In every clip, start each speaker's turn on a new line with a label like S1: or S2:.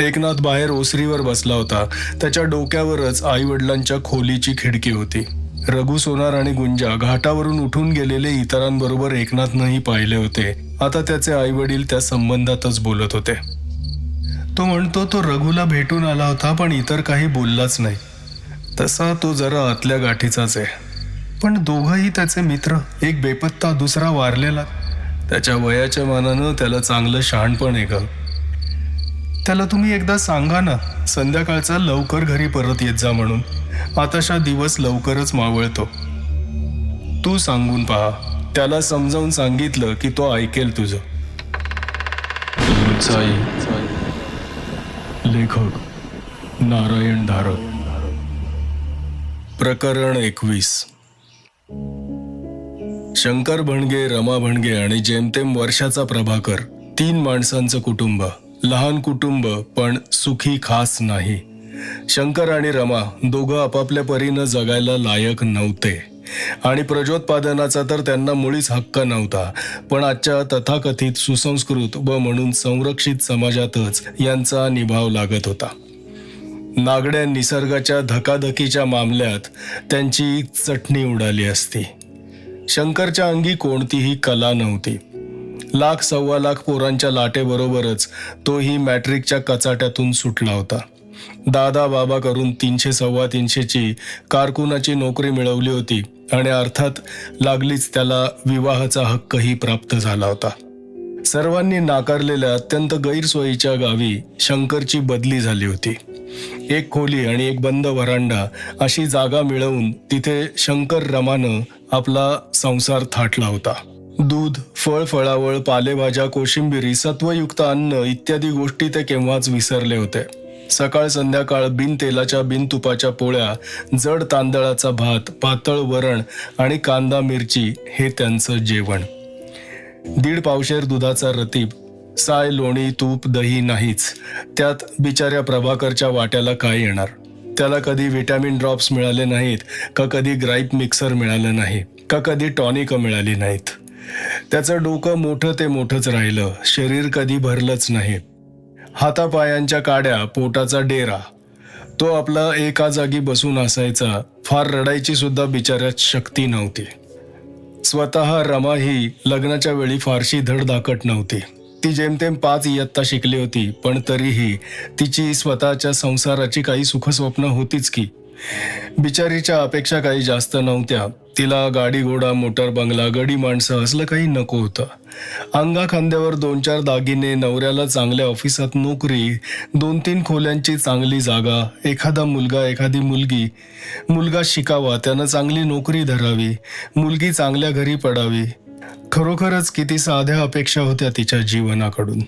S1: एकनाथ बाहेर ओसरीवर बसला होता. त्याच्या डोक्यावरच आई वडिलांच्या खोलीची खिडकी होती. रघु सोनार आणि गुंजा घाटावरून उठून गेलेले इतरांबरोबर एकनाथनंही पाहिले होते. आता त्याचे आई वडील त्या संबंधातच बोलत होते. तो म्हणतो तो रघुला भेटून आला होता पण इतर काही बोललाच नाही. तसा तो जरा आतल्या गाठीचाच आहे. पण दोघंही त्याचे मित्र एक बेपत्ता दुसरा वारलेला. त्याच्या वयाच्या मानानं त्याला चांगलं शहाणपण आहे ग. त्याला तुम्ही एकदा सांगा ना. संध्याकाळचा लवकर घरी परत येत जा म्हणून. आताशा दिवस लवकरच मावळतो. तू सांगून पहा. त्याला समजावून सांगितलं की तो ऐकेल तुझं. लेखक. नारायण धारक प्रकरण एकवीस. शंकर भणगे रमा भणगे आणि जेमतेम वर्षाचा प्रभाकर तीन माणसांचं कुटुंब. लहान कुटुंब पण सुखी खास नाही. शंकर आणि रमा दोघं आपापल्या परीनं जगायला लायक नव्हते. आणि प्रजोत्पादनाचा तर त्यांना मुळीच हक्क नव्हता. पण आजच्या तथाकथित सुसंस्कृत व म्हणून संरक्षित समाजातच यांचा निभाव लागत होता. नागड्या निसर्गाच्या धकाधकीच्या मामल्यात त्यांची चटणी उडाली असती. शंकरच्या अंगी कोणतीही कला नव्हती. लाख सव्वा लाख पोरांच्या लाटेबरोबरच तोही मॅट्रिकच्या कचाट्यातून सुटला होता. दादा बाबा करून तीनशे सव्वा तीनशेची कारकुनाची नोकरी मिळवली होती आणि अर्थात लागलीच त्याला विवाहाचा हक्कही प्राप्त झाला होता. सर्वांनी नाकारलेल्या अत्यंत गैरसोयीच्या गावी शंकरची बदली झाली होती. एक खोली आणि एक बंद वरांडा अशी जागा मिळवून तिथे शंकर रमानं आपला संसार थाटला होता. दूध फळ फळावळ पालेभाज्या कोशिंबिरी सत्वयुक्त अन्न इत्यादी गोष्टी ते केव्हाच विसरले होते. सकाळ संध्याकाळ बिन तेलाच्या बिन तुपाच्या पोळ्या जड तांदळाचा भात पातळ वरण आणि कांदा मिरची हे त्यांचं जेवण. दीड पावशेर दुधाचा रतीब साय लोणी तूप दही नाहीच. त्यात बिचाऱ्या प्रभाकरच्या वाट्याला काय येणार? त्याला कधी व्हिटॅमिन ड्रॉप्स मिळाले नाहीत का कधी ग्राईप मिक्सर मिळालं नाही का कधी टॉनिक मिळाली नाहीत. त्याचं डोकं मोठं ते मोठंच राहिलं. शरीर कधी भरलंच नाही. हातापायांच्या काड्या पोटाचा डेरा. तो आपला एका जागी बसून असायचा. फार रडायची सुद्धा बिचाऱ्यात शक्ती नव्हती. स्वतः रमा ही लग्नाच्या वेळी फारशी धडधाकट नव्हती. ती जेमतेम पाच इयत्ता शिकली होती पण तरीही तिची स्वतःच्या संसाराची काही सुखस्वप्न होतीच की. बिचारीच्या अपेक्षा काही जास्त नव्हत्या. तिला गाडी घोडा मोटर बंगला गडी माणसं असलं काही नको होतं. अंगा खांद्यावर दोन चार दागिने नवऱ्याला चांगल्या ऑफिसात नोकरी दोन तीन खोल्यांची चांगली जागा एखादा मुलगा एखादी मुलगी. मुलगा शिकावा त्यानं चांगली नोकरी धरावी मुलगी चांगल्या घरी पडावी. खरोखरच किती साध्या अपेक्षा होत्या तिच्या जीवनाकडून.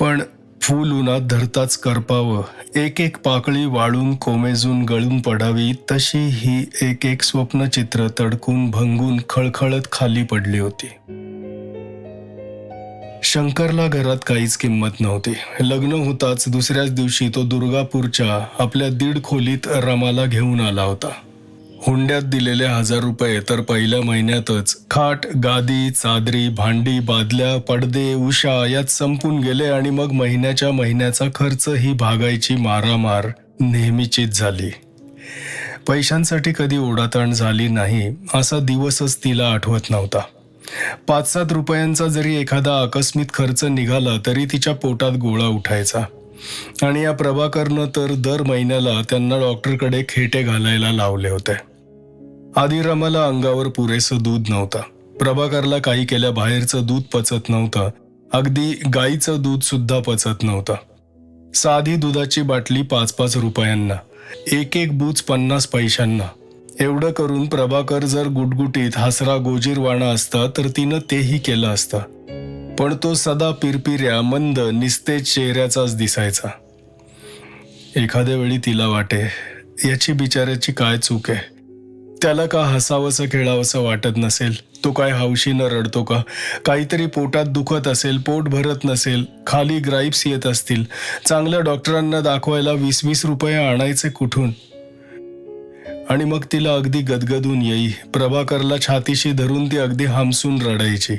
S1: पण फूल उन्हात धरताच करपावं. एक एक पाकळी वाळून कोमेजून गळून पडावी तशी ही एक एक स्वप्नचित्र तडकून भंगून खळखळत खाली पडली होती. शंकरला घरात काहीच किंमत नव्हती. लग्न होताच दुसऱ्याच दिवशी तो दुर्गापूरच्या आपल्या दीड खोलीत रमाला घेऊन आला होता. हुंड्यात दिलेले हजार रुपये तर पहिल्या महिन्यातच. खाट गादी चादरी भांडी बादल्या पडदे उषा यात संपून गेले आणि मग महिन्याच्या महिन्याचा खर्च ही भागायची मारामार नेहमीचीच झाली. पैशांसाठी कधी ओढाताण झाली नाही असा दिवसच तिला आठवत नव्हता. पाच सात रुपयांचा जरी एखादा आकस्मित खर्च निघाला तरी तिच्या पोटात गोळा उठायचा. आणि या प्रभाकरनं तर दर महिन्याला त्यांना डॉक्टरकडे खेटे घालायला लावले होते. आधी रमाला अंगावर पुरेसं दूध नव्हतं. प्रभाकरला काही केल्या बाहेरचं दूध पचत नव्हतं. अगदी गाईचं दूध सुद्धा पचत नव्हतं. साधी दुधाची बाटली पाच पाच रुपयांना एक एक बूच पन्नास पैशांना. एवढं करून प्रभाकर जर गुटगुटीत हसरा गोजीरवाणा असता तर तिनं तेही केलं असतं. पण तो सदा पिरपिऱ्या मंद निस्तेज चेहऱ्याचाच दिसायचा. एखाद्या वेळी तिला वाटे याची बिचाऱ्याची काय चूक आहे? त्याला का हसावंसं खेळावंसं वाटत नसेल? तो काय हौशीनं रडतो का? काहीतरी पोटात दुखत असेल पोट भरत नसेल खाली ग्राईप्स येत असतील. चांगल्या डॉक्टरांना दाखवायला वीस वीस रुपये आणायचे कुठून? आणि मग तिला अगदी गदगदून येई. प्रभाकरला छातीशी धरून ती अगदी हमसून रडायची.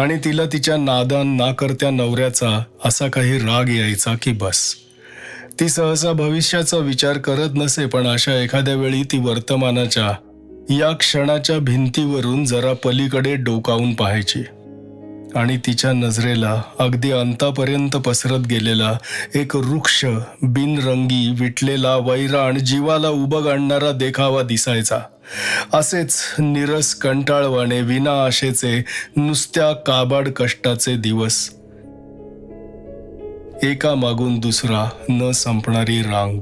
S1: आणि तिला तिच्या नादान ना करत्या नवऱ्याचा असा काही राग यायचा की बस. ती सहसा भविष्याचा विचार करत नसे पण अशा एखाद्या वेळी ती वर्तमानाच्या या क्षणाच्या भिंतीवरून जरा पलीकडे डोकावून पाहायची. आणि तिच्या नजरेला अगदी अंतापर्यंत पसरत गेलेला एक वृक्ष बिनरंगी विटलेला वैराण जीवाला उबग आणणारा देखावा दिसायचा. असेच निरस कंटाळवाने विना आशेचे नुसत्या काबाड कष्टाचे दिवस. एका मागून दुसरा न संपणारी रांग.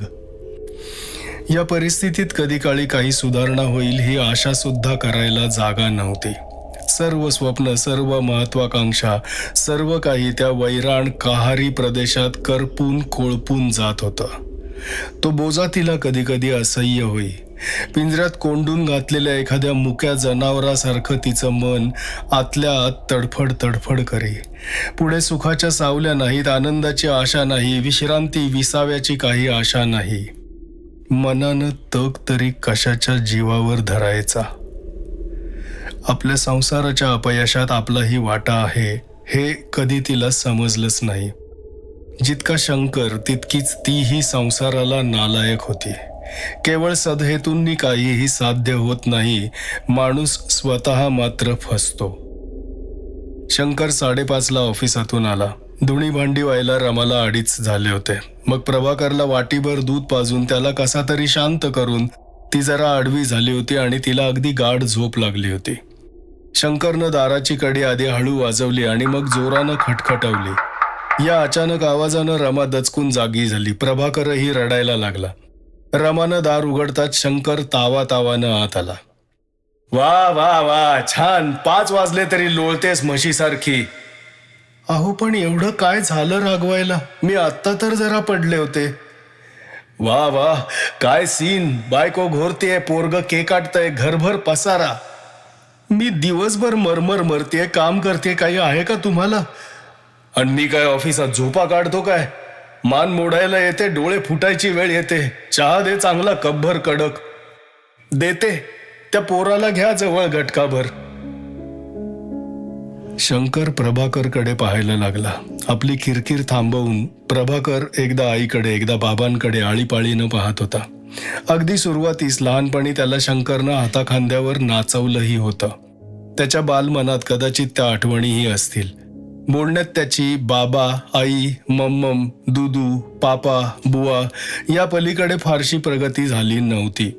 S1: या परिस्थितीत कधी काळी काही सुधारणा होईल ही आशा सुद्धा करायला जागा नव्हती. सर्व स्वप्न सर्व महत्वाकांक्षा सर्व काही त्या वैराण कहारी प्रदेशात करपून कोळपून जात होतं. तो बोजा तिला कधी कधी असह्य होई. पिंजऱ्यात कोंडून घातलेल्या एखाद्या मुक्या जनावरासारखं तिचं मन आतल्या आत तडफड तडफड करे. पुढे सुखाच्या सावल्या नाहीत आनंदाची आशा नाही विश्रांती विसाव्याची काही आशा नाही. मनानं तग तरी कशाच्या जीवावर धरायचा? आपल्या संसाराच्या अपयशात आपलाही वाटा आहे हे कधी तिला समजलंच नाही. जितका शंकर तितकीच तीही संसाराला नालायक होती. केवळ सदहेतूंनी काहीही साध्य होत नाही माणूस स्वतः मात्र फसतो. शंकर साडेपाचला ऑफिसातून आला. धुणी भांडी व्हायला रमाला अडीच झाले होते. मग प्रभाकरला वाटीभर दूध पाजून त्याला कसा तरी शांत करून ती जरा आडवी झाली होती आणि तिला अगदी गाढ झोप लागली होती. शंकरनं दाराची कडी आधी हळू वाजवली आणि मग जोरानं खटखटवली. या अचानक आवाजानं रमा दचकून जागी झाली. प्रभाकरही रडायला लागला. रमानं दार उघडताच शंकर तावा तावानं आत आला. वा वा वा छान. पाच वाजले तरी लोळतेस म्हशीसारखी. अहो पण एवढं काय झालं रागवायला? मी आत्ता तर जरा पडले होते. वा वा काय सीन? बायको घोरतेय पोरग के काटतय घरभर पसारा. मी दिवसभर मरमर मरते काम करते काही आहे का तुम्हाला? आणि मी काय ऑफिसात झोपा काढतो काय? मान मोडायला येते डोळे फुटायची वेळ येते. चहा दे चांगला कपभर कडक. देते. त्या पोराला घ्या जवळ घटकाभर शंकर प्रभाकरकडे पाहायला लागला. आपली किरकिर थांबवून प्रभाकर एकदा आईकडे एकदा बाबांकडे आळीपाळीनं पाहत होता. अगदी सुरुवातीस लहानपणी त्याला शंकरनं हाताखांद्यावर नाचवलंही होतं. त्याच्या बालमनात कदाचित त्या आठवणीही असतील. बोलण्यात त्याची बाबा आई मम्मम दुदू पापा बुवा या पलीकडे फारशी प्रगती झाली नव्हती.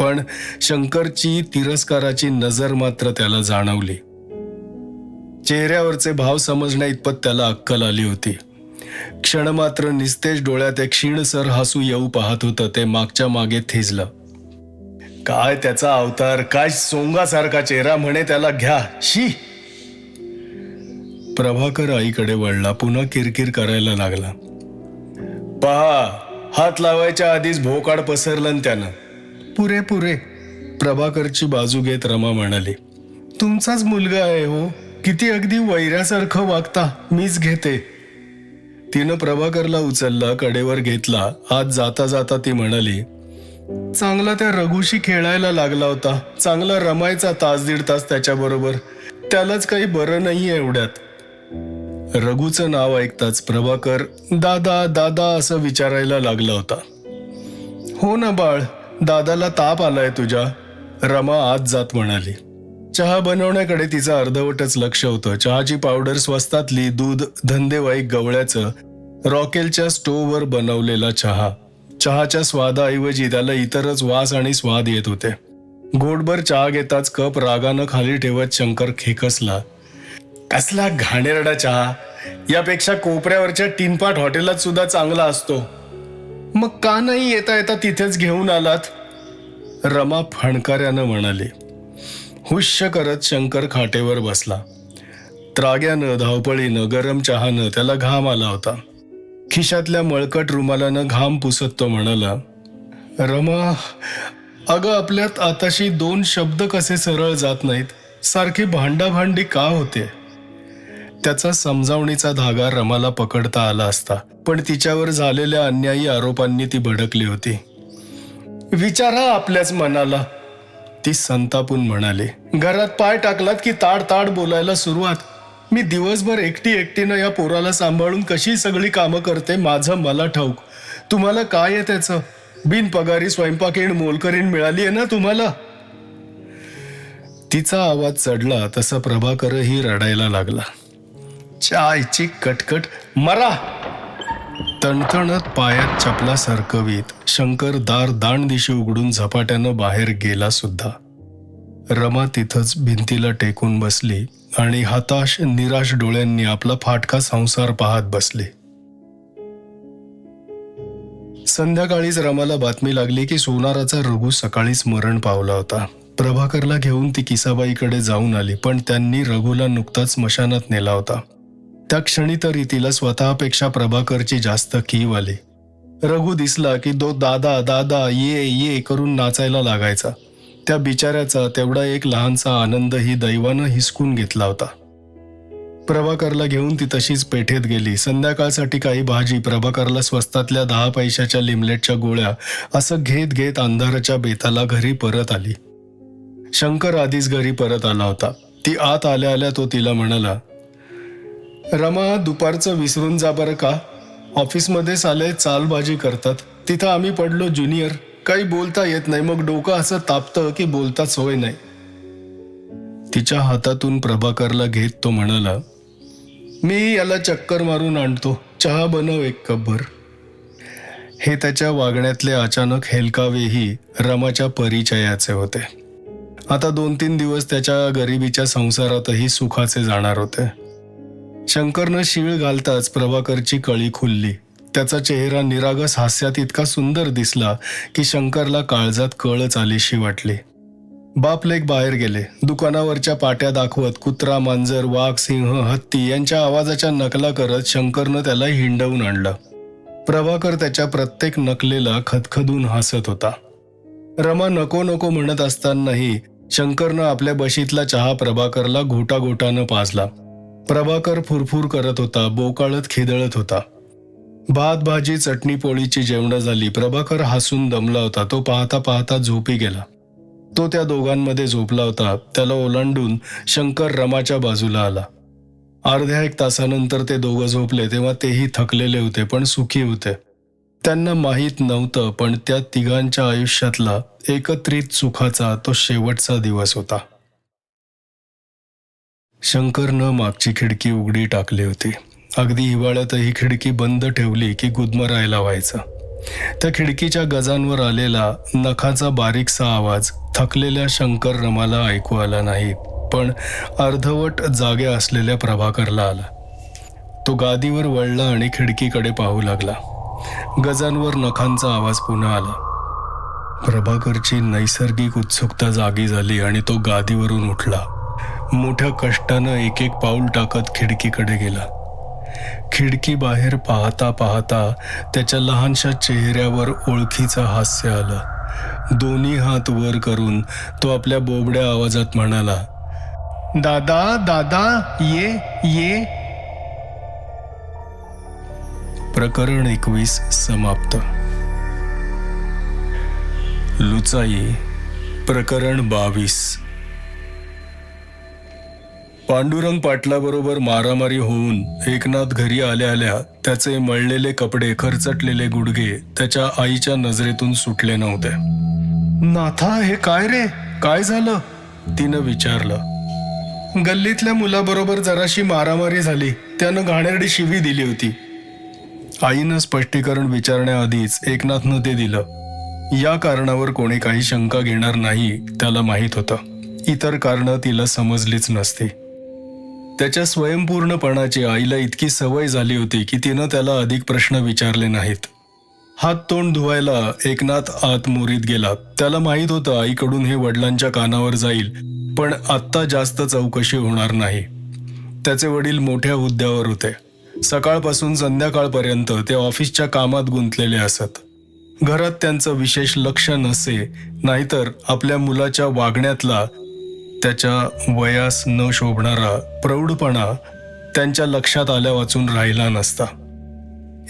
S1: पण शंकरची तिरस्काराची नजर मात्र त्याला जाणवली. चेहऱ्यावरचे भाव समजण्या इतपत त्याला अक्कल आली होती. क्षणमात्र निस्तेज डोळ्यात एक क्षीणसर हसू येऊ पाहत होतं ते मागच्या मागे थिजलं. काय त्याचा अवतार काय सोंगासारखा चेहरा म्हणे त्याला घ्या शी. प्रभाकर आईकडे वळला पुन्हा किरकिर करायला लागला. पहा हात लावायच्या आधीच भोकाड पसरलं त्यानं. पुरे पुरे प्रभाकरची बाजू घेत रमा म्हणाली. तुमचाच मुलगा आहे हो. किती अगदी वैऱ्यासारखं वागता मीच घेते. तिनं प्रभाकरला उचलला कडेवर घेतला. आज जाता जाता ती म्हणाली चांगला त्या रघुशी खेळायला लागला होता. चांगला रमायचा तास दीड तास त्याच्याबरोबर. त्यालाच काही बरं नाही एवढ्यात. रघुचं नाव ऐकताच प्रभाकर दादा दादा असं विचारायला लागला होता. हो ना बाळ दादाला ताप आलाय तुझ्या रमा आत जात म्हणाली. चहा बनवण्याकडे तिचं अर्धवटच लक्ष होतं. चहाची पावडर स्वस्तातली दूध धंदेवाईक गवळ्याचं रॉकेलच्या स्टोववर बनवलेला चहा. चहाच्या स्वादाऐवजी त्याला इतरच वास आणि स्वाद येत होते. गोडभर चहा घेताच कप रागानं खाली ठेवत शंकर खेकसला कसला घाणेरडा चहा? यापेक्षा कोपऱ्यावरच्या टिनपाट हॉटेलात सुद्धा चांगला असतो. मग का नाही येता येता तिथेच घेऊन आलात? रमा फणकाऱ्यानं म्हणाली. हुश्य करत शंकर खाटेवर बसला. त्राग्यानं धावपळीनं गरम चहानं त्याला घाम आला होता. खिशातल्या मळकट रुमालानं घाम पुसत तो म्हणाला रमा अगं आपल्यात आताशी दोन शब्द कसे सरळ जात नाहीत? सारखी भांडाभांडी का होते? त्याचा समजावणीचा धागा रमाला पकडता आला असता पण तिच्यावर झालेल्या अन्यायी आरोपांनी ती भडकली होती. विचारा आपल्याच मनाला ती संतापून म्हणाली घरात पाय टाकलात की ताड ताड बोलायला सुरुवात. मी दिवसभर एकटी एकटीनं या पोराला सांभाळून कशी सगळी कामं करते माझं मला ठाऊक. तुम्हाला काय आहे त्याचं? बिनपगारी स्वयंपाकीण मोलकरीण मिळाली आहे ना तुम्हाला? तिचा आवाज चढला तसा प्रभाकरही रडायला लागला. चायची कटकट मरा! तणतणत पायात चपला सरकवीत शंकर दार दाण दिशी उघडून झपाट्यानं बाहेर गेला सुद्धा. रमा तिथंच भिंतीला टेकून बसली आणि हताश निराश डोळ्यांनी आपला फाटका संसार पाहत बसली. संध्याकाळीच रमाला बातमी लागली की सोनाराचा रघु सकाळीच मरण पावला होता. प्रभाकरला घेऊन ती किसाबाईकडे जाऊन आली पण त्यांनी रघुला नुकताच स्मशानात नेला होता. त्या क्षणी तरी तिला स्वतःपेक्षा प्रभाकरची जास्त कीव आली. रघु दिसला की तो दादा दादा ये ये करून नाचायला लागायचा. त्या बिचाऱ्याचा तेवढा एक लहानसा आनंद ही दैवानं हिसकून घेतला होता. प्रभाकरला घेऊन ती तशीच पेठेत गेली. संध्याकाळसाठी काही भाजी प्रभाकरला स्वस्तातल्या दहा पैशाच्या लिमलेटच्या गोळ्या असं घेत घेत अंधाराच्या बेताला घरी परत आली. शंकर आधीच घरी परत आला होता. ती आत आल्या आल्या तो तिला म्हणाला रमा दुपारचं विसरून जा बरं का? ऑफिसमध्ये साले चालबाजी करतात. तिथं आम्ही पडलो ज्युनियर. काही बोलता येत नाही. मग डोकं असं तापतं की बोलता सोय नाही. तिच्या हातातून प्रभाकरला घेत तो म्हणाला मी याला चक्कर मारून आणतो. चहा बनव एक कपभर हे त्याच्या वागण्यातले अचानक हेलकावेही रमाच्या परिचयाचे होते. आता दोन तीन दिवस त्याच्या गरिबीच्या संसारातही सुखाचे जाणार होते. शंकरनं शिळ घालताच प्रभाकरची कळी खुलली. त्याचा चेहरा निरागस हास्यात इतका सुंदर दिसला की शंकरला काळजात कळच आलीशी वाटली. बापलेक बाहेर गेले. दुकानावरच्या पाट्या दाखवत कुत्रा मांजर वाघ सिंह हत्ती यांच्या आवाजाच्या नकला करत शंकरनं त्याला हिंडवून आणलं. प्रभाकर त्याच्या प्रत्येक नकलेला खदखदून हसत होता. रमा नको नको म्हणत असतानाही शंकरनं आपल्या बशीतला चहा प्रभाकरला घोटाघोटानं पाजला. प्रभाकर फुरफुर करत होता बोकाळत खिदळत होता. भात भाजी चटणी पोळीची जेवणं झाली. प्रभाकर हसून दमला होता. तो पाहता पाहता झोपी गेला. तो त्या दोघांमध्ये झोपला होता. त्याला ओलांडून शंकर रमाच्या बाजूला आला. अर्ध्या एक तासानंतर ते दोघं झोपले तेव्हा तेही थकलेले होते पण सुखी होते. त्यांना माहीत नव्हतं पण त्या तिघांच्या आयुष्यातला एकत्रित सुखाचा तो शेवटचा दिवस होता. शंकरनं मागची खिडकी उघडी टाकली होती. अगदी हिवाळ्यातही खिडकी बंद ठेवली की गुदमरायला व्हायचं. त्या खिडकीच्या गजांवर आलेला नखाचा बारीकसा आवाज थकलेल्या शंकर रमाला ऐकू आला नाही पण अर्धवट जागे असलेल्या प्रभाकरला आला. तो गादीवर वळला आणि खिडकीकडे पाहू लागला. गजांवर नखांचा आवाज पुन्हा आला. प्रभाकरची नैसर्गिक उत्सुकता जागी झाली आणि तो गादीवरून उठला. मोठ्या कष्टानं एक एक पाऊल टाकत खिडकीकडे गेला. खिडकी बाहेर पाहता पाहता त्याच्या लहानशा चेहऱ्यावर ओळखीचं हास्य आलं. दोन्ही हात वर करून तो आपल्या बोबड्या आवाजात म्हणाला दादा दादा ये ये. प्रकरण एकवीस समाप्त. लुचाई प्रकरण बावीस. पांडुरंग पाटलाबरोबर मारामारी होऊन एकनाथ घरी आल्या आल्या त्याचे मळलेले कपडे खरचटलेले गुडघे त्याच्या आईच्या नजरेतून सुटले नव्हते. नाथा हे काय रे? काय झालं? तिनं विचारलं. गल्लीतल्या मुलाबरोबर जराशी मारामारी झाली. त्यानं घाणेरडी शिवी दिली होती. आईनं स्पष्टीकरण विचारण्याआधीच एकनाथनं ते दिलं. या कारणावर कोणी काही शंका घेणार नाही त्याला माहीत होतं. इतर कारणं तिला समजलीच नसती. त्याच्या स्वयंपूर्णपणाची आईला इतकी सवय झाली होती की तिनं त्याला अधिक प्रश्न विचारले नाहीत. हात तोंड धुवायला एकनाथ आत मोरीत गेला. त्याला माहीत होतं आईकडून हे वडिलांच्या कानावर जाईल पण आत्ता जास्त चौकशी होणार नाही. त्याचे वडील मोठ्या हुद्द्यावर होते. सकाळपासून संध्याकाळपर्यंत ते ऑफिसच्या कामात गुंतलेले असत. घरात त्यांचं विशेष लक्ष नसे नाहीतर आपल्या मुलाच्या वागण्यातला त्याच्या वयास न शोभणारा प्रौढपणा त्यांच्या लक्षात आल्या वाचून राहिला नसता.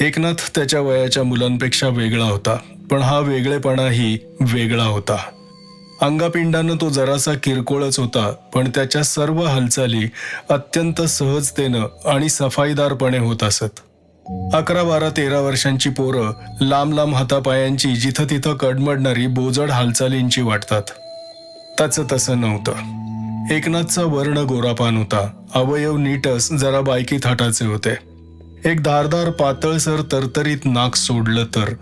S1: एकनाथ त्याच्या वयाच्या मुलांपेक्षा वेगळा होता पण हा वेगळेपणाही वेगळा होता. अंगापिंडानं तो जरासा किरकोळच होता पण त्याच्या सर्व हालचाली अत्यंत सहजतेनं आणि सफाईदारपणे होत असत. अकरा बारा तेरा वर्षांची पोरं लांब लांब हातापायांची जिथं तिथं कडमडणारी बोजड हालचालींची वाटतात. त्याचं तसं नव्हतं. एकनाथचा वर्ण गोरापान होता. अवयव नीटस जरा बायकी थाटाचे होते. एक धारदार पातळसर तरतरीत नाक सोडलं तर.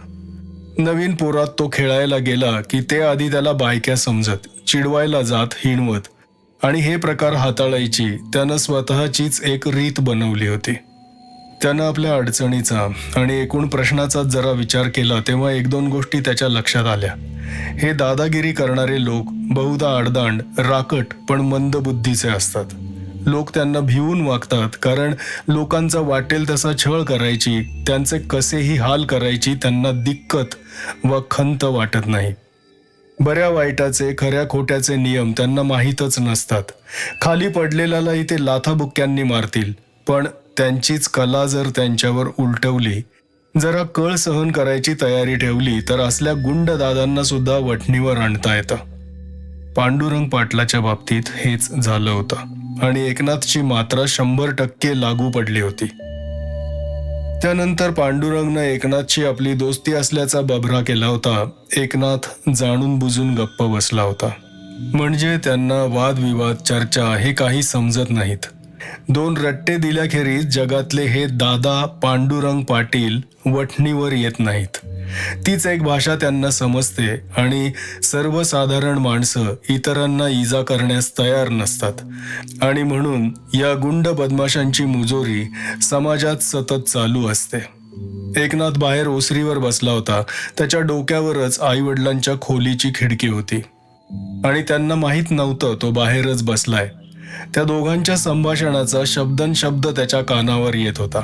S1: नवीन पोरात तो खेळायला गेला की ते आधी त्याला बायक्या समजत चिडवायला जात हिणवत. आणि हे प्रकार हाताळायची त्यानं स्वतःचीच एक रीत बनवली होती. त्यानं आपल्या अडचणीचा आणि एकूण प्रश्नाचा जरा विचार केला तेव्हा एक दोन गोष्टी त्याच्या लक्षात आल्या. हे दादागिरी करणारे लोक बहुधा आडदांड राकट पण मंद बुद्धीचे असतात. लोक त्यांना भिवून वागतात कारण लोकांचा वाटेल तसा छळ करायची त्यांचे कसेही हाल करायची त्यांना दिक्कत व खंत वाटत नाही. बऱ्या वाईटाचे खऱ्या खोट्याचे नियम त्यांना माहीतच नसतात. खाली पडलेल्यालाही ते लाथाबुक्क्यांनी मारतील पण त्यांचीच कला जर त्यांच्यावर उलटवली जरा कळ सहन करायची तयारी ठेवली तर असल्या गुंड दादांना सुद्धा वठणीवर आणता येतं. पांडुरंग पाटलाच्या बाबतीत हेच झालं होतं आणि एकनाथची मात्रा शंभर टक्के लागू पडली होती. त्यानंतर पांडुरंगनं एकनाथची आपली दोस्ती असल्याचा बभरा केला होता एकनाथ जाणून बुजून गप्प बसला होता. म्हणजे त्यांना वादविवाद चर्चा हे काही समजत नाहीत. दोन रट्टे दिल्याखेरीज जगातले हे दादा पांडुरंग पाटील वठणीवर येत नाहीत. तीच एक भाषा त्यांना समजते आणि सर्वसाधारण माणसं इतरांना इजा करण्यास तयार नसतात. आणि म्हणून या गुंड बदमाशांची मुजोरी समाजात सतत चालू असते. एकनाथ बाहेर ओसरीवर बसला होता. त्याच्या डोक्यावरच आईवडिलांच्या खोलीची खिडकी होती. आणि त्यांना माहीत नव्हतं तो बाहेरच बसलाय. त्या दोघांच्या संभाषणाचा शब्दन शब्द त्याच्या कानावर येत होता.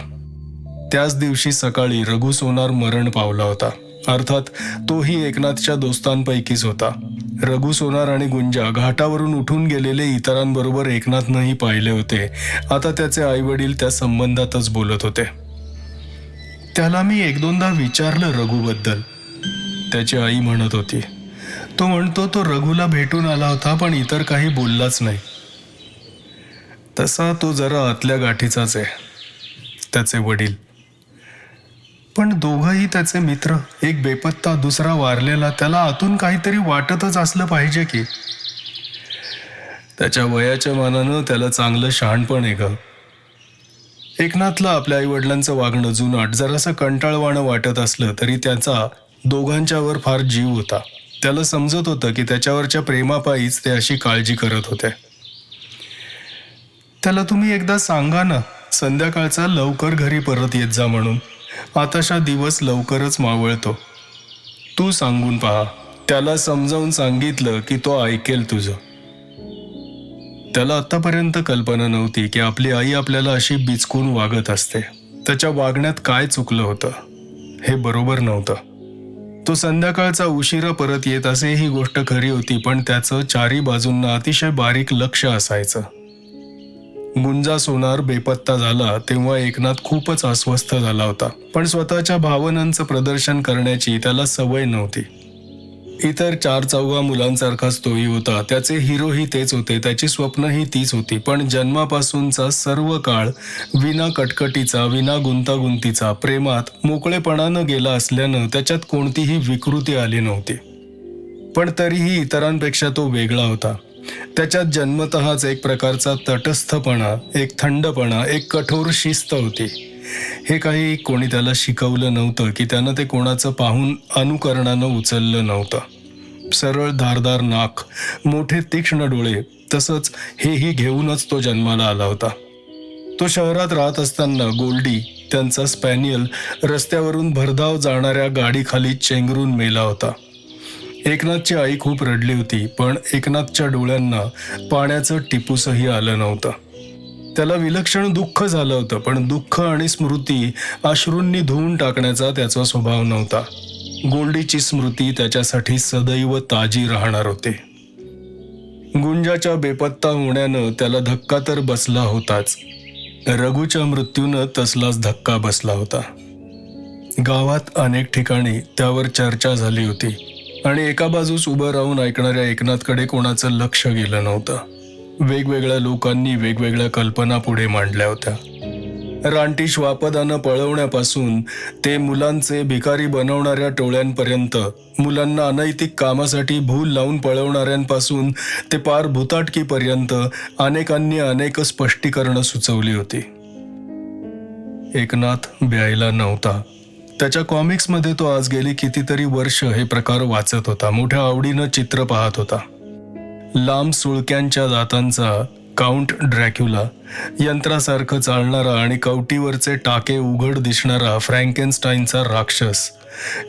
S1: त्याच दिवशी सकाळी रघु सोनार मरण पावला होता. अर्थात तोही एकनाथच्या दोस्तांपैकीच होता. रघु सोनार आणि गुंजा घाटावरून उठून गेलेले इतरांबरोबर एकनाथनंही पाहिले होते. आता त्याचे आईवडील त्या संबंधातच बोलत होते. त्याला मी एक दोनदा विचारलं रघुबद्दल. त्याची आई म्हणत होती. तो म्हणतो तो रघुला भेटून आला होता पण इतर काही बोललाच नाही. तसा तो जरा आतल्या गाठीचाच आहे त्याचे वडील. पण दोघंही त्याचे मित्र एक बेपत्ता दुसरा वारलेला त्याला आतून काहीतरी वाटतच असलं पाहिजे की. त्याच्या वयाच्या मानानं त्याला चांगलं शहाणपण आहे ग. एकनाथला आपल्या आईवडिलांचं वागणं जुनाट जरासं कंटाळवाणं वाटत असलं तरी त्याचा दोघांच्यावर फार जीव होता. त्याला समजत होतं की त्याच्यावरच्या प्रेमापायीच ते अशी काळजी करत होते. त्याला तुम्ही एकदा सांगा ना संध्याकाळचा लवकर घरी परत येत जा म्हणून. आताशा दिवस लवकरच मावळतो. तू सांगून पहा त्याला समजावून सांगितलं की तो ऐकेल तुझं. त्याला आतापर्यंत कल्पना नव्हती की आपली आई आपल्याला अशी बिचकून वागत असते. त्याच्या वागण्यात काय चुकलं होतं हे बरोबर नव्हतं. तो संध्याकाळचा उशिरा परत येत असे ही गोष्ट खरी होती पण त्याचं चारी बाजूंना अतिशय बारीक लक्ष असायचं. गुंजा सोनार बेपत्ता झाला तेव्हा एकनाथ खूपच अस्वस्थ झाला होता. पण स्वतःच्या भावनांचं प्रदर्शन करण्याची त्याला सवय नव्हती. इतर चार चौघा मुलांसारखाच तोही होता. त्याचे हिरोही तेच होते त्याची स्वप्नही तीच होती. पण जन्मापासूनचा सर्व काळ विना कटकटीचा विना गुंतागुंतीचा प्रेमात मोकळेपणानं गेला असल्यानं त्याच्यात कोणतीही विकृती आली नव्हती. पण तरीही इतरांपेक्षा तो वेगळा होता. त्याच्यात जन्मतःच एक प्रकारचा तटस्थपणा एक थंडपणा एक कठोर शिस्त होती. हे काही कोणी त्याला शिकवलं नव्हतं की त्यानं ते कोणाचं पाहून अनुकरणानं उचललं नव्हतं. सरळ धारदार नाक मोठे तीक्ष्ण डोळे तसंच हेही घेऊनच तो जन्माला आला होता. तो शहरात राहत असताना गोल्डी त्यांचा स्पॅनियल रस्त्यावरून भरधाव जाणाऱ्या गाडीखाली चेंगरून मेला होता. एकनाथची आई खूप रडली होती पण एकनाथच्या डोळ्यांना पाण्याचं टिपूसही आलं नव्हतं. त्याला विलक्षण दुःख झालं होतं पण दुःख आणि स्मृती अश्रूंनी धुवून टाकण्याचा त्याचा स्वभाव नव्हता. गोल्डीची स्मृती त्याच्यासाठी सदैव ताजी राहणार होती. गुंजाच्या बेपत्ता होण्यानं त्याला धक्का तर बसला होताच. रघुच्या मृत्यूनं तसलाच धक्का बसला होता. गावात अनेक ठिकाणी त्यावर चर्चा झाली होती. आणि एका बाजूस उभं राहून ऐकणाऱ्या एकनाथकडे कोणाचं लक्ष गेलं नव्हतं. वेगवेगळ्या लोकांनी वेगवेगळ्या कल्पना पुढे मांडल्या होत्या. रानटी श्वापदानं पळवण्यापासून ते मुलांचे भिकारी बनवणाऱ्या टोळ्यांपर्यंत मुलांना अनैतिक कामासाठी भूल लावून पळवणाऱ्यांपासून ते पार भुताटकीपर्यंत अनेकांनी अनेक स्पष्टीकरणं सुचवली होती. एकनाथ ब्यायला नव्हता. त्याच्या कॉमिक्समध्ये तो आज गेली कितीतरी वर्ष हे प्रकार वाचत होता. मोठ्या आवडीनं चित्र पाहत होता. लांब सुळक्यांच्या दातांचा काउंट ड्रॅक्युला यंत्रासारखं चालणारा आणि कवटीवरचे टाके उघड दिसणारा फ्रँकेनस्टाईनचा राक्षस.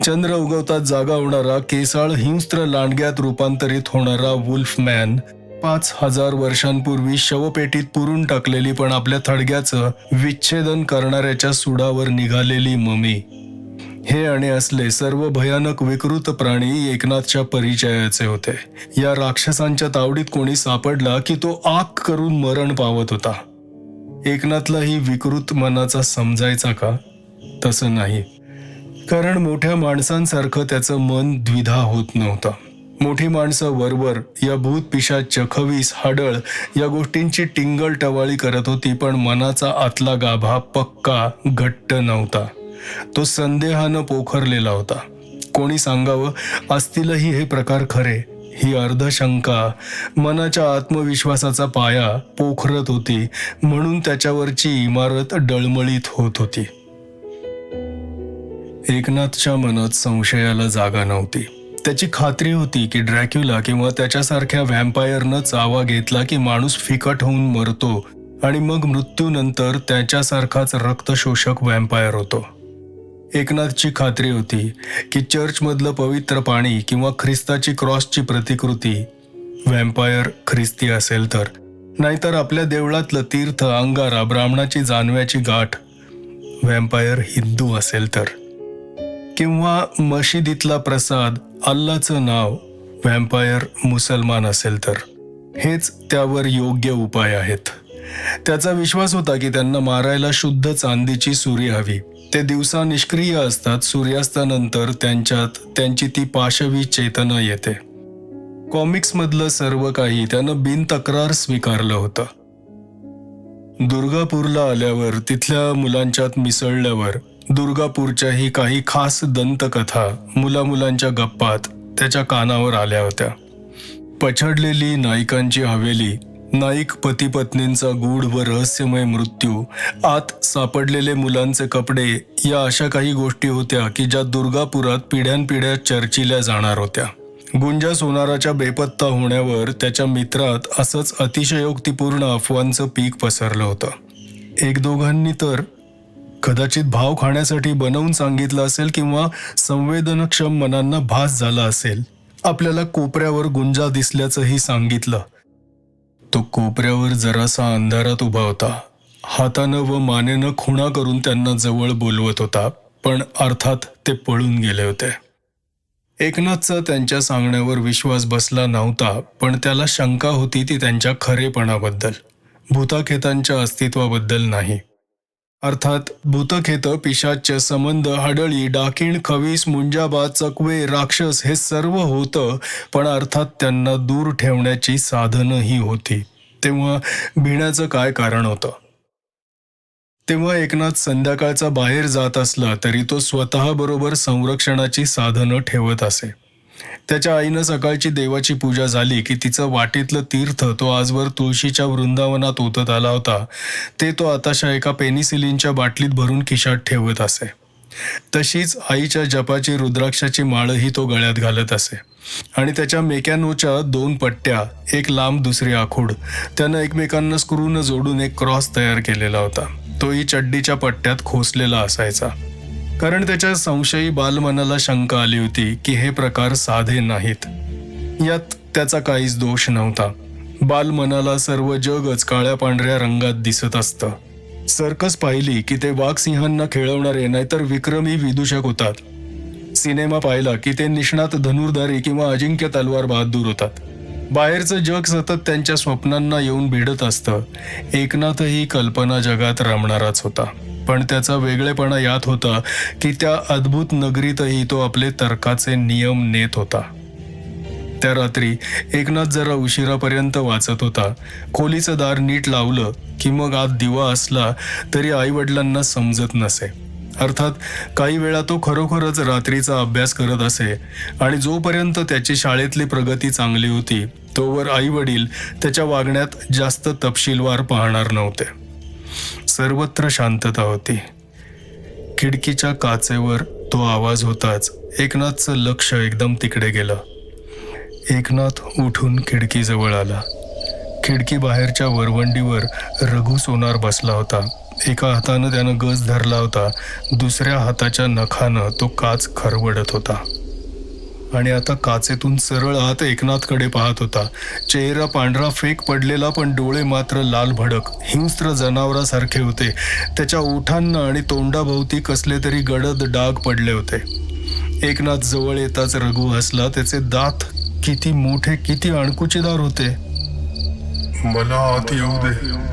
S1: चंद्र उगवतात जागा होणारा केसाळ हिंस्त्र लांडग्यात रूपांतरित होणारा वुल्फमॅन पाच हजार वर्षांपूर्वी शवपेटीत पुरून टाकलेली पण आपल्या थडग्याचं विच्छेदन करणाऱ्याच्या सुडावर निघालेली ममी. हे आणि असले सर्व भयानक विकृत प्राणी एकनाथच्या परिचयाचे होते. या राक्षसांच्या तावडीत कोणी सापडला की तो आक करून मरण पावत होता. एकनाथला ही विकृत मनाचा समजायचा का? तसं नाही. कारण मोठ्या माणसांसारखं त्याचं मन द्विधा होत नव्हतं. मोठी माणसं वरवर या भूत पिशा चखवीस हाडळ या गोष्टींची टिंगल टवाळी करत होती पण मनाचा आतला गाभा पक्का घट्ट नव्हता. तो संदेहानं पोखरलेला होता. कोणी सांगावं असतीलही हे प्रकार खरे. ही अर्धशंका मनाच्या आत्मविश्वासाचा पाया पोखरत होती म्हणून त्याच्यावरची इमारत डळमळीत होत होती. एकनाथच्या मनात संशयाला जागा नव्हती. त्याची खात्री होती की ड्रॅक्युला किंवा त्याच्यासारख्या व्हॅम्पायरनं चावा घेतला की माणूस फिकट होऊन मरतो आणि मग मृत्यूनंतर त्याच्यासारखाच रक्तशोषक व्हॅम्पायर होतो. एकनाथची खात्री होती की चर्चमधलं पवित्र पाणी किंवा ख्रिस्ताची क्रॉसची प्रतिकृती व्हॅम्पायर ख्रिस्ती असेल तर. नाहीतर आपल्या देवळातलं तीर्थ अंगारा ब्राह्मणाची जानव्याची गाठ व्हॅम्पायर हिंदू असेल तर. किंवा मशिदीतला प्रसाद अल्लाचं नाव व्हॅम्पायर मुसलमान असेल तर. हेच त्यावर योग्य उपाय आहेत. त्याचा विश्वास होता की त्यांना मारायला शुद्ध चांदीची सुरी हवी. ते दिवसा निष्क्रिय असतात सूर्यास्तानंतर त्यांच्यात त्यांची ती पाशवी चेतना येते. कॉमिक्समधलं सर्व काही त्यानं बिनतक्रार स्वीकारलं होतं. दुर्गापूरला आल्यावर तिथल्या मुलांच्यात मिसळल्यावर दुर्गापूरच्याही काही खास दंतकथा मुलामुलांच्या गप्पात त्याच्या कानावर आल्या होत्या. पछडलेली नायकांची हवेली नाईक पती पत्नींचा गूढ व रहस्यमय मृत्यू आत सापडलेले मुलांचे कपडे या अशा काही गोष्टी होत्या की ज्या दुर्गापुरात पिढ्यानपिढ्या चर्चिल्या जाणार होत्या. गुंजा सोनाराच्या बेपत्ता होण्यावर त्याच्या मित्रात असंच अतिशयोक्तीपूर्ण अफवांचं पीक पसरलं होतं. एक दोघांनी तर कदाचित भाव खाण्यासाठी बनवून सांगितलं असेल किंवा संवेदनक्षम मनांना भास झाला असेल. आपल्याला कोपऱ्यावर गुंजा दिसल्याचंही सांगितलं. तो कोपऱ्यावर जरासा अंधारात उभा होता. हातानं व मानेनं खुणा करून त्यांना जवळ बोलवत होता पण अर्थात ते पळून गेले होते. एकनाथचा त्यांच्या सांगण्यावर विश्वास बसला नव्हता पण त्याला शंका होती ती त्यांच्या खरेपणाबद्दल. भूताखेतांच्या अस्तित्वाबद्दल नाही. अर्थात भूतखेत पिशाच संबंध हडळी डाकीण खवीस मुंजाबा चकवे राक्षस हे सर्व होतं पण अर्थात त्यांना दूर ठेवण्याची साधनंही होती. तेव्हा भिण्याचं काय कारण होतं? तेव्हा एकनाथ संध्याकाळचा बाहेर जात असला तरी तो स्वतःबरोबर संरक्षणाची साधनं ठेवत असे. त्याच्या आईनं सकाळची देवाची पूजा झाली की तिचं वाटेतलं तीर्थ तो आजवर तुळशीच्या वृंदावनात ओतत आला होता. ते तो आताशा एका पेनिसिलिनच्या बाटलीत भरून खिशात ठेवत असे. तशीच आईच्या जपाची रुद्राक्षाची माळही तो गळ्यात घालत असे. आणि त्याच्या मेकॅनोच्या दोन पट्ट्या एक लांब दुसरी आखूड त्यानं एकमेकांना स्क्रूनं जोडून एक क्रॉस तयार केलेला होता. तोही चड्डीच्या पट्ट्यात खोसलेला असायचा. कारण त्याच्या संशयी बालमनाला शंका आली होती की हे प्रकार साधे नाहीत. यात त्याचा काहीच दोष नव्हता. बालमनाला सर्व जगच काळ्या पांढऱ्या रंगात दिसत असतं. सर्कस पाहिली की ते वाघसिंहांना खेळवणारे नाहीतर विक्रमी विदूषक होतात. सिनेमा पाहिला की ते निष्णात धनुर्धारी किंवा अजिंक्य तलवार बहादूर होतात. बाहेरचं जग सतत त्यांच्या स्वप्नांना येऊन भिडत असतं. एकनाथही कल्पना जगात रमणाराच होता. पण त्याचा वेगळेपणा यात होता की त्या अद्भुत नगरीतही तो आपले तर्काचे नियम नेत होता. त्या रात्री एकनाथ जरा उशिरापर्यंत वाचत होता. खोलीचं दार नीट लावलं की मग आत दिवा असला तरी आईवडिलांना समजत नसे. अर्थात काही वेळा तो खरोखरच रात्रीचा अभ्यास करत असे आणि जोपर्यंत त्याची शाळेतली प्रगती चांगली होती तोवर आई वडील त्याच्या वागण्यात जास्त तपशीलवार पाहणार नव्हते. सर्वत्र शांतता होती. खिडकीच्या काचेवर तो आवाज होताच एकनाथचं लक्ष एकदम तिकडे गेलं. एकनाथ उठून खिडकीजवळ आला. खिडकी बाहेरच्या वरवंडीवर रघु सोनार बसला होता. एका हातानं त्यानं गज धरला होता. दुसऱ्या हाताच्या नखानं तो काच खरवडत होता. आणि आता काचेतून सरळ आत एकनाथकडे पाहत होता. चेहरा पांढरा फेक पडलेला पण डोळे मात्र लाल भडक. हिंस्त्र जनावरासारखे होते. त्याच्या ओठांना आणि तोंडाभोवती कसले तरी गडद डाग पडले होते. एकनाथ जवळ येताच रघु हसला. त्याचे दात किती मोठे किती अणकुचीदार होते.
S2: मला आत येऊ दे.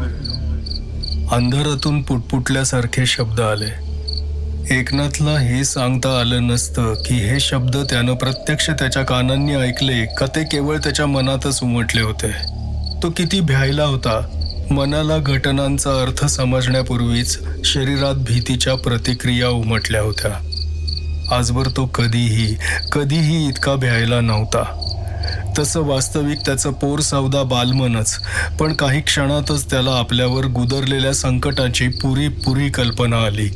S1: अंधारातून पुटपुटल्यासारखे शब्द आले. एकनाथला हे सांगता आलं नसतं की हे शब्द त्यानं प्रत्यक्ष त्याच्या कानांनी ऐकले. का ते केवळ त्याच्या मनातच उमटले होते. तो किती भ्यायला होता. मनाला घटनांचा अर्थ समजण्यापूर्वीच शरीरात भीतीच्या प्रतिक्रिया उमटल्या होत्या. आजवर तो कधीही कधीही इतका भ्यायला नव्हता. तसं वास्तविक त्याचं पोर सौदा बालमनच पण काही क्षणातच त्याला आपल्यावर गुदरलेल्या संकटाची पुरी कल्पना आली.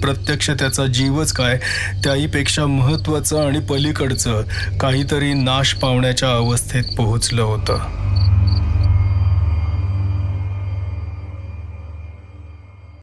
S1: प्रत्यक्ष त्याचा जीवच काय त्याहीपेक्षा महत्वाचं आणि पलीकडचं काहीतरी नाश पावण्याच्या अवस्थेत पोहोचलं होतं.